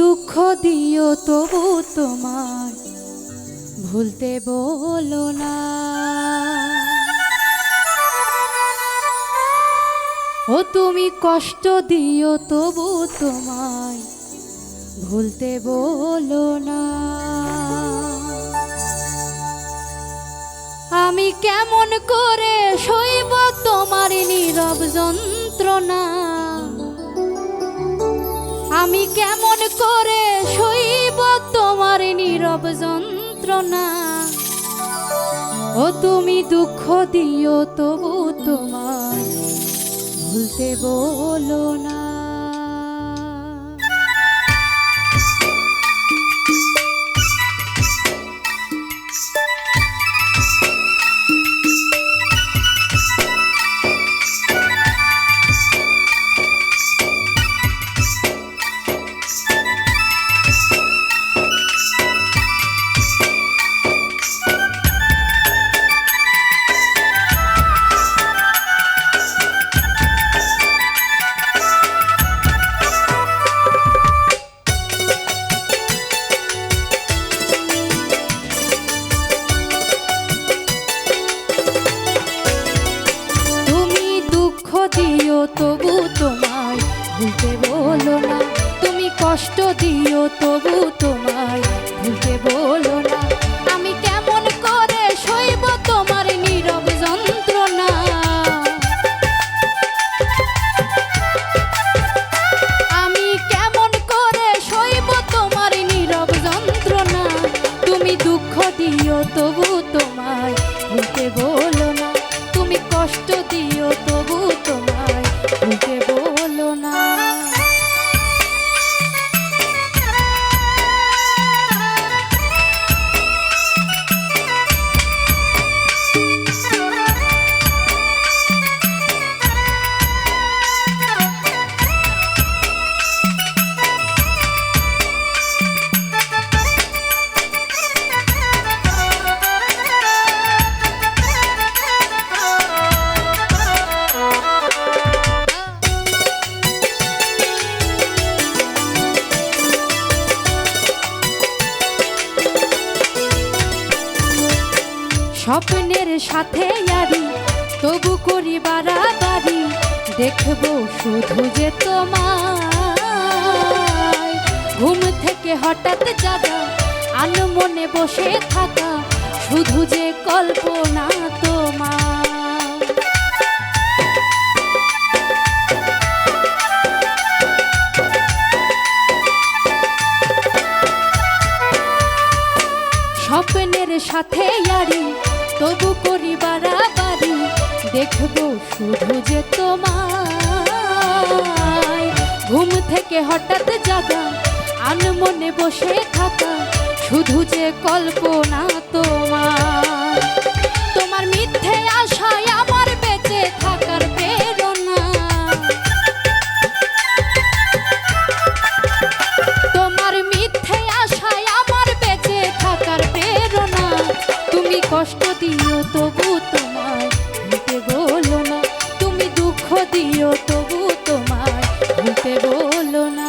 দুঃখ দিও তবু তোমার ভুলতে বলো না। ও তুমি কষ্ট দিও তবু তোমায়, ভুলতে বলো না। আমি কেমন করে সইব তোমার নীরব যন্ত্রণা আমি কেমন করে সইব তোমার নীরব যন্ত্রণা? ও তুমি দুঃখ দিও তবু তোমার ভুলতে বলো না। তবু তোমায় ভুলতে বলো না। তুমি কষ্ট দিও তবু তোমায় ভুলতে বলো না। আমি কেমন করে সইব তোমার নীরব যন্ত্রণা? আমি কেমন করে সইব তোমার নীরব যন্ত্রণা? তুমি দুঃখ দিও তবু তোমায় ভুলতে বলো না। তুমি কষ্ট দিও তবু তোমায় স্বপ্নের সাথে আরি তবু করি বাড়াবাড়ি দেখব শুধু যে তোমার ঘুম থেকে হঠাৎ জাগা, আলো মনে বসে থাকা, শুধু যে কল্পনা তোমার। স্বপ্নের সাথে আরি তবু করি বাড়াবাড়ি দেখব শুধু যে তোমায়। ঘুম থেকে হঠাৎ জাগা, আনমনে বসে থাকা, শুধু যে কল্পনা তোমার। বলো না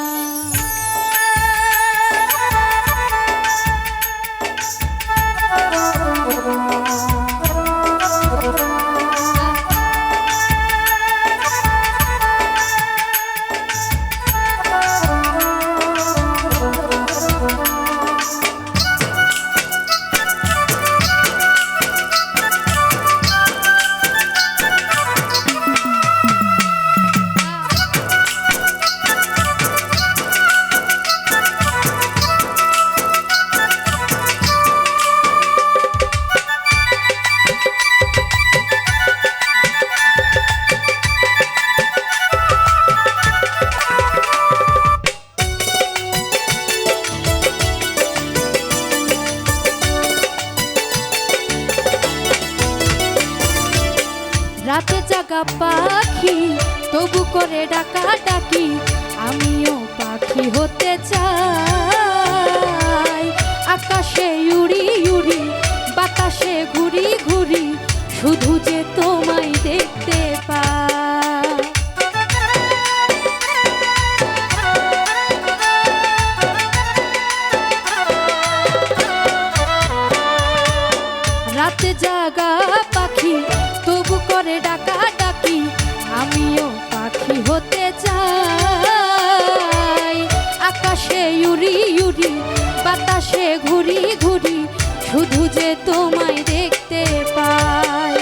রাতে জাগা পাখি, তবু করে ডাকা ডাকি আমিও পাখি হতে চাই। আকাশে উড়ি উড়ি, বাতাসে ঘুরি ঘুরি, শুধু যে তোমায় দেখতে পা রাতে জাগা উড়ি উড়ি, বাতাসে ঘুরি ঘুরি, শুধু যে তোমায় দেখতে পাই।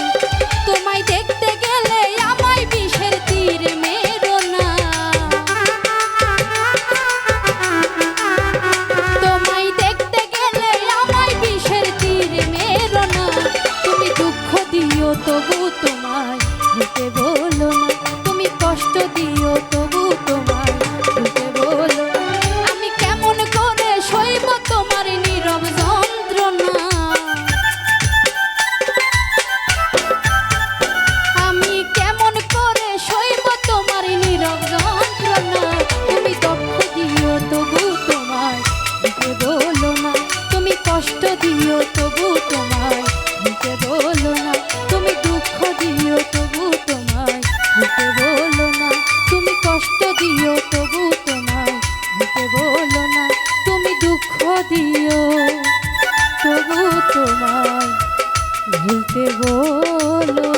তোমায় দেখতে গেলে আমায় বিষের তীর মেরো না। তোমায় দেখতে গেলে আমায় বিষের তীর মেরো না। তুমি দুঃখ দিও তবু তোমায় বলো না। তুমি কষ্ট দিও তবু তোমায় মুখে বলো তুমি দুঃখ দিও তবু তোমায় মুখে বলো না, তুমি কষ্ট দিও তবু তোমায় মুখে বলো না, তুমি দুঃখ দিও তবু তোমায় ভুলতে বলো